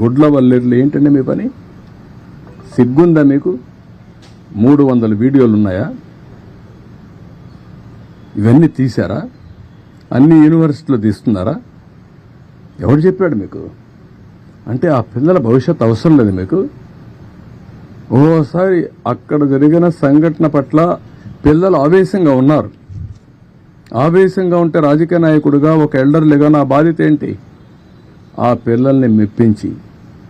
గుడ్ల వల్లెర్లు ఏంటండి మీ పని? సిగ్గుందా మీకు? మూడు వందల వీడియోలు ఉన్నాయా ఇవన్నీ తీశారా? అన్ని యూనివర్సిటీలో తీస్తున్నారా? ఎవడు చెప్పాడు మీకు? అంటే ఆ పిల్లల భవిష్యత్ అవసరం లేదు మీకు? ఓసారి అక్కడ జరిగిన సంఘటన పట్ల పిల్లలు ఆవేశంగా ఉన్నారు. ఆవేశంగా ఉంటే రాజకీయ నాయకుడిగా ఒక ఎల్డర్లుగా నా బాధ్యత ఏంటి? ఆ పిల్లల్ని మెప్పించి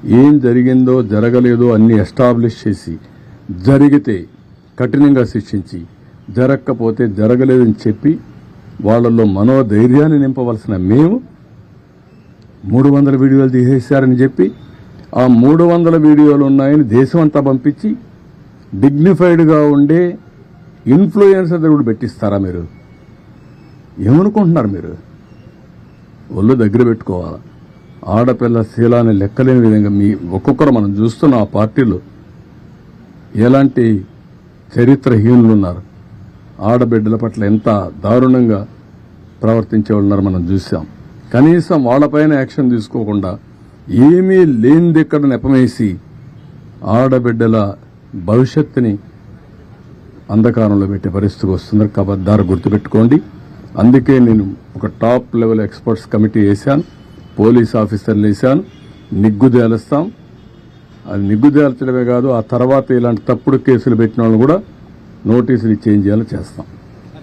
ఏం జరిగిందో జరగలేదో అన్ని ఎస్టాబ్లిష్ చేసి జరిగితే కఠినంగా శిక్షించి జరగకపోతే జరగలేదని చెప్పి వాళ్ళల్లో మనోధైర్యాన్ని నింపవలసిన మేము మూడు వందల వీడియోలు తీసేశారని చెప్పి ఆ మూడు వందల వీడియోలు ఉన్నాయని దేశం అంతా పంపించి డిగ్నిఫైడ్గా ఉండే ఇన్ఫ్లుయెన్సర్ కూడా పెట్టిస్తారా మీరు? ఏమనుకుంటున్నారు మీరు? ఒళ్ళు దగ్గర పెట్టుకోవాలా? ఆడపిల్ల శీలాన్ని లెక్కలేని విధంగా మీ ఒక్కొక్కరు మనం చూస్తున్న ఆ పార్టీలో ఎలాంటి చరిత్రహీనులు ఉన్నారు? ఆడబిడ్డల పట్ల ఎంత దారుణంగా ప్రవర్తించే వాళ్ళు ఉన్నారు మనం చూసాం కనీసం వాళ్ళపైన యాక్షన్ తీసుకోకుండా ఏమీ లేనిది ఇక్కడ నెపమేసి ఆడబిడ్డల భవిష్యత్తుని అంధకారంలో పెట్టే పరిస్థితికి వస్తుంది కబద్దారు గుర్తుపెట్టుకోండి. అందుకే నేను ఒక టాప్ లెవెల్ ఎక్స్పర్ట్స్ కమిటీ వేశాను. పోలీస్ ఆఫీసర్లు వేశాను. నిగ్గుదేలుస్తాం అది నిగ్గుదేల్చడమే కాదు ఆ తర్వాత ఇలాంటి తప్పుడు కేసులు పెట్టిన వాళ్ళు కూడా నోటీసులు చేంజ్ చేయాలో చేస్తాం.